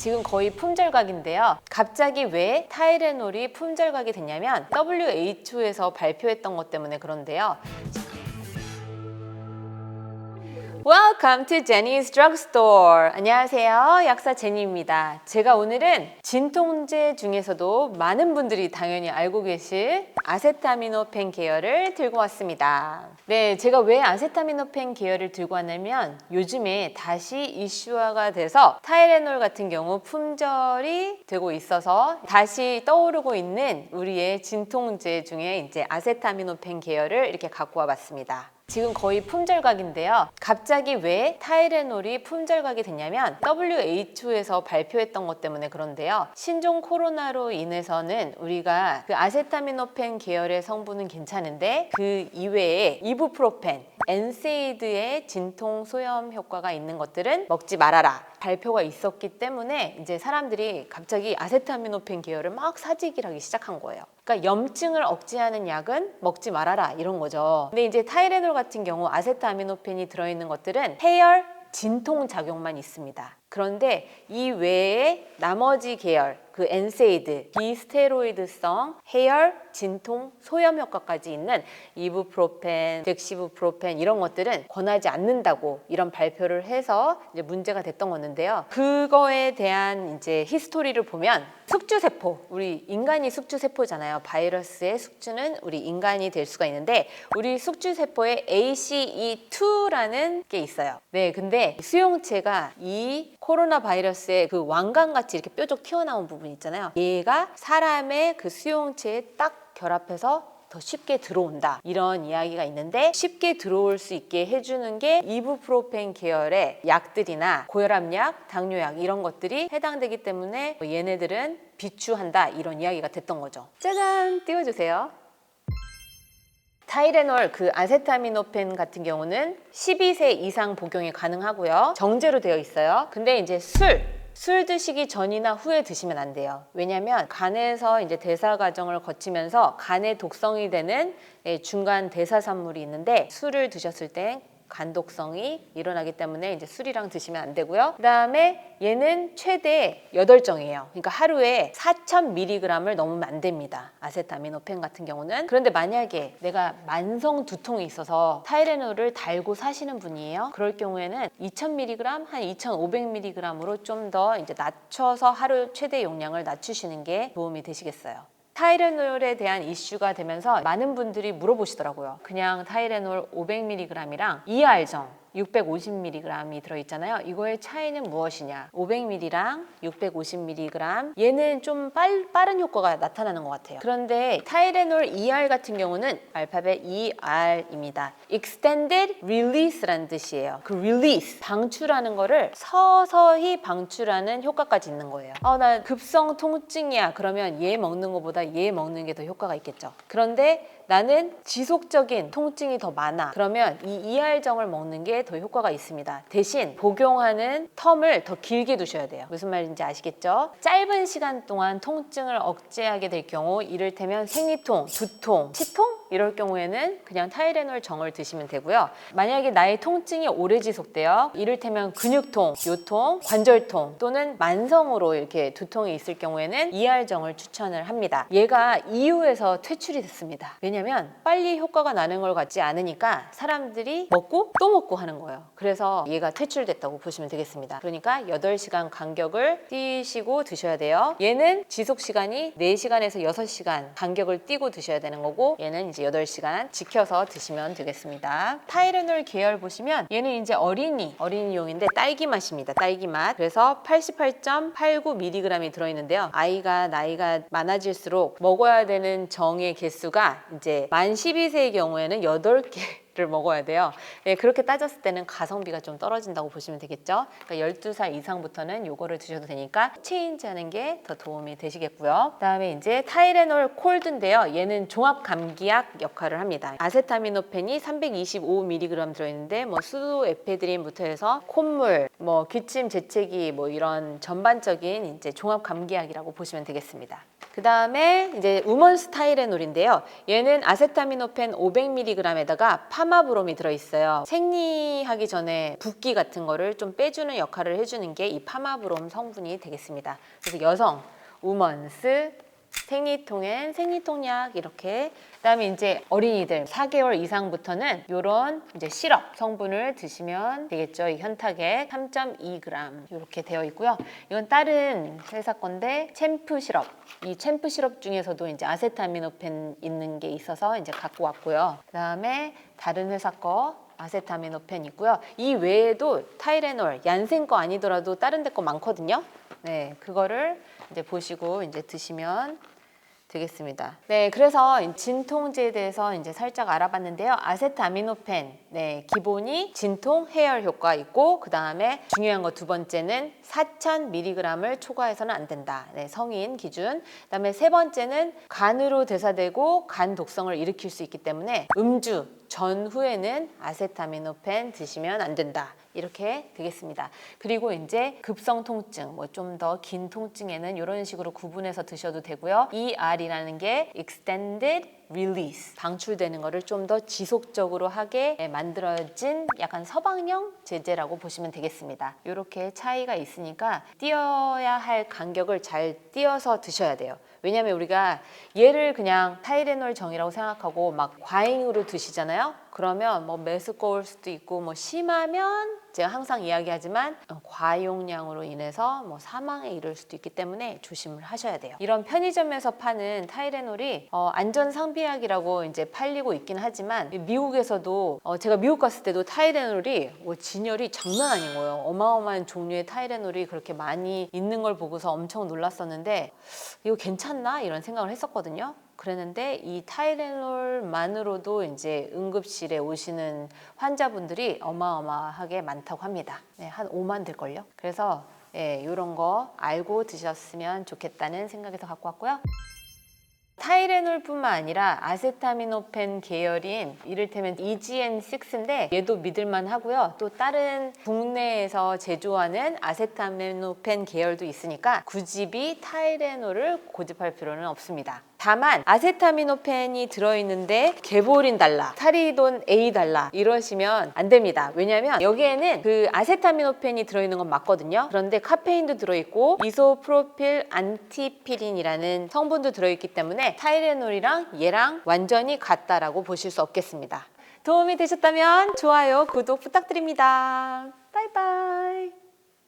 지금 거의 품절각인데요. 갑자기 왜 타이레놀이 품절각이 됐냐면 WHO에서 발표했던 것 때문에 그런데요. Welcome to Jenny's Drugstore. 안녕하세요. 약사 제니입니다. 제가 오늘은 진통제 중에서도 많은 분들이 당연히 알고 계실 아세타미노펜 계열을 들고 왔습니다. 네, 제가 왜 아세타미노펜 계열을 들고 왔냐면 요즘에 다시 이슈화가 돼서 타이레놀 같은 경우 품절이 되고 있어서 다시 떠오르고 있는 우리의 진통제 중에 이제 아세타미노펜 계열을 이렇게 갖고 와봤습니다. 지금 거의 품절각인데요. 갑자기 왜 타이레놀이 품절각이 됐냐면 WHO에서 발표했던 것 때문에 그런데요. 신종 코로나로 인해서는 우리가 그 아세타미노펜 계열의 성분은 괜찮은데 그 이외에 이부프로펜, 엔세이드의 진통 소염 효과가 있는 것들은 먹지 말아라. 발표가 있었기 때문에 이제 사람들이 갑자기 아세타미노펜 계열을 막 사직을 하기 시작한 거예요. 그러니까 염증을 억제하는 약은 먹지 말아라 이런 거죠. 근데 이제 타이레놀 같은 경우 아세타미노펜이 들어있는 것들은 해열 진통 작용만 있습니다. 그런데 이 외에 나머지 계열 그 엔세이드, 비스테로이드성 해열 진통 소염 효과까지 있는 이부프로펜, 덱시부프로펜 이런 것들은 권하지 않는다고 이런 발표를 해서 이제 문제가 됐던 거는데요. 그거에 대한 이제 히스토리를 보면 숙주 세포, 우리 인간이 숙주 세포잖아요. 바이러스의 숙주는 우리 인간이 될 수가 있는데 우리 숙주 세포에 ACE2라는 게 있어요. 네, 근데 수용체가 이 코로나 바이러스의 그 왕관 같이 이렇게 뾰족 튀어나온 부분 있잖아요. 얘가 사람의 그 수용체에 딱 결합해서 더 쉽게 들어온다 이런 이야기가 있는데 쉽게 들어올 수 있게 해주는 게 이부프로펜 계열의 약들이나 고혈압약, 당뇨약 이런 것들이 해당되기 때문에 얘네들은 비추한다 이런 이야기가 됐던 거죠. 짜잔 띄워주세요. 타이레놀 그 아세타미노펜 같은 경우는 12세 이상 복용이 가능하고요. 정제로 되어 있어요. 근데 이제 술 술 드시기 전이나 후에 드시면 안 돼요. 왜냐면 간에서 이제 대사 과정을 거치면서 간에 독성이 되는 예, 중간 대사산물이 있는데 술을 드셨을 때 간독성이 일어나기 때문에 이제 술이랑 드시면 안 되고요. 그다음에 얘는 최대 8정이에요. 그러니까 하루에 4,000mg을 넘으면 안 됩니다. 아세타미노펜 같은 경우는. 그런데 만약에 내가 만성 두통이 있어서 타이레놀을 달고 사시는 분이에요. 그럴 경우에는 2,000mg, 한 2,500mg으로 좀 더 이제 낮춰서 하루 최대 용량을 낮추시는 게 도움이 되시겠어요. 타이레놀에 대한 이슈가 되면서 많은 분들이 물어보시더라고요. 그냥 타이레놀 500mg이랑 이알정 650mg이 들어있잖아요. 이거의 차이는 무엇이냐? 500mg랑 650mg 얘는 좀 빨, 빠른 효과가 나타나는 것 같아요. 그런데 타이레놀 ER 같은 경우는 알파벳 ER입니다. Extended Release라는 뜻이에요. 그 release 방출하는 거를 서서히 방출하는 효과까지 있는 거예요. 어, 나 급성 통증이야. 그러면 얘 먹는 것보다 얘 먹는 게 더 효과가 있겠죠. 그런데 나는 지속적인 통증이 더 많아. 그러면 이 이알정을 먹는 게 더 효과가 있습니다. 대신 복용하는 텀을 더 길게 두셔야 돼요. 무슨 말인지 아시겠죠? 짧은 시간 동안 통증을 억제하게 될 경우 이를테면 생리통, 두통, 치통 이럴 경우에는 그냥 타이레놀 정을 드시면 되고요. 만약에 나의 통증이 오래 지속돼요. 이를테면 근육통, 요통, 관절통 또는 만성으로 이렇게 두통이 있을 경우에는 이알정을 추천을 합니다. 얘가 EU에서 퇴출이 됐습니다. 왜냐면 빨리 효과가 나는 걸 같지 않으니까 사람들이 먹고 또 먹고 하는 거예요. 그래서 얘가 퇴출됐다고 보시면 되겠습니다. 그러니까 8시간 간격을 띄시고 드셔야 돼요. 얘는 지속 시간이 4시간에서 6시간 간격을 띄고 드셔야 되는 거고 얘는 이제 8시간 지켜서 드시면 되겠습니다. 타이레놀 계열 보시면 얘는 이제 어린이, 어린이용인데 딸기 맛입니다. 딸기 맛. 그래서 88.89mg이 들어있는데요. 아이가 나이가 많아질수록 먹어야 되는 정의 개수가 이제 만 12세의 경우에는 8개 를 먹어야 돼요. 네, 그렇게 따졌을 때는 가성비가 좀 떨어진다고 보시면 되겠죠. 그러니까 12살 이상부터는 요거를 드셔도 되니까 체인지 하는 게 더 도움이 되시겠고요. 그다음에 이제 타이레놀 콜드인데요. 얘는 종합 감기약 역할을 합니다. 아세타미노펜이 325mg 들어있는데 뭐 수도 에페드린부터 해서 콧물, 뭐 기침 재채기 뭐 이런 전반적인 이제 종합 감기약이라고 보시면 되겠습니다. 그 다음에 이제 우먼 스 타이레놀인데요. 얘는 아세타미노펜 500mg에다가 파마브롬이 들어있어요. 생리하기 전에 붓기 같은 거를 좀 빼주는 역할을 해주는 게 이 파마브롬 성분이 되겠습니다. 그래서 여성, 우먼스, 생리통엔 생리통약 이렇게 그다음에 이제 어린이들 4개월 이상부터는 이런 이제 시럽 성분을 드시면 되겠죠. 이 현탁에 3.2g 이렇게 되어 있고요. 이건 다른 회사 건데 챔프 시럽. 이 챔프 시럽 중에서도 이제 아세타미노펜 있는 게 있어서 이제 갖고 왔고요. 그다음에 다른 회사 거 아세타미노펜 있고요. 이 외에도 타이레놀, 얀센 거 아니더라도 다른 데 거 많거든요. 네, 그거를 이제 보시고 이제 드시면 되겠습니다. 네, 그래서 진통제에 대해서 이제 살짝 알아봤는데요. 아세타미노펜, 네, 기본이 진통 해열 효과 있고 그 다음에 중요한 거 두 번째는 4,000mg을 초과해서는 안 된다. 네, 성인 기준. 그다음에 세 번째는 간으로 대사되고 간 독성을 일으킬 수 있기 때문에 음주 전후에는 아세타미노펜 드시면 안 된다. 이렇게 되겠습니다. 그리고 이제 급성 통증, 뭐 좀 더 긴 통증에는 이런 식으로 구분해서 드셔도 되고요. ER이라는 게 extended release 방출되는 거를 좀더 지속적으로 하게 만들어진 약간 서방형 제제라고 보시면 되겠습니다. 이렇게 차이가 있으니까 띄어야 할 간격을 잘 띄어서 드셔야 돼요. 왜냐하면 우리가 얘를 그냥 타이레놀 정이라고 생각하고 막 과잉으로 드시잖아요. 그러면 뭐 메스꺼울 수도 있고 뭐 심하면 제가 항상 이야기하지만 어, 과용량으로 인해서 뭐 사망에 이를 수도 있기 때문에 조심을 하셔야 돼요. 이런 편의점에서 파는 타이레놀이 어, 안전 상비약이라고 이제 팔리고 있긴 하지만 미국에서도 어, 제가 미국 갔을 때도 타이레놀이 뭐 진열이 장난 아닌 거예요. 어마어마한 종류의 타이레놀이 그렇게 많이 있는 걸 보고서 엄청 놀랐었는데 이거 괜찮나 이런 생각을 했었거든요. 그랬는데 이 타이레놀만으로도 이제 응급실에 오시는 환자분들이 어마어마하게 많다고 합니다. 네, 한 5만 될걸요. 그래서 예, 이런 거 알고 드셨으면 좋겠다는 생각에서 갖고 왔고요. 타이레놀뿐만 아니라 아세타미노펜 계열인 이를테면 EGN6인데 얘도 믿을만 하고요. 또 다른 국내에서 제조하는 아세타미노펜 계열도 있으니까 굳이 타이레놀을 고집할 필요는 없습니다. 다만 아세타미노펜이 들어있는데 개보린 달라, 타리돈 A 달라 이러시면 안 됩니다. 왜냐하면 여기에는 그 아세타미노펜이 들어있는 건 맞거든요. 그런데 카페인도 들어있고 이소프로필 안티피린이라는 성분도 들어있기 때문에 타이레놀이랑 얘랑 완전히 같다라고 보실 수 없겠습니다. 도움이 되셨다면 좋아요, 구독 부탁드립니다. 바이바이.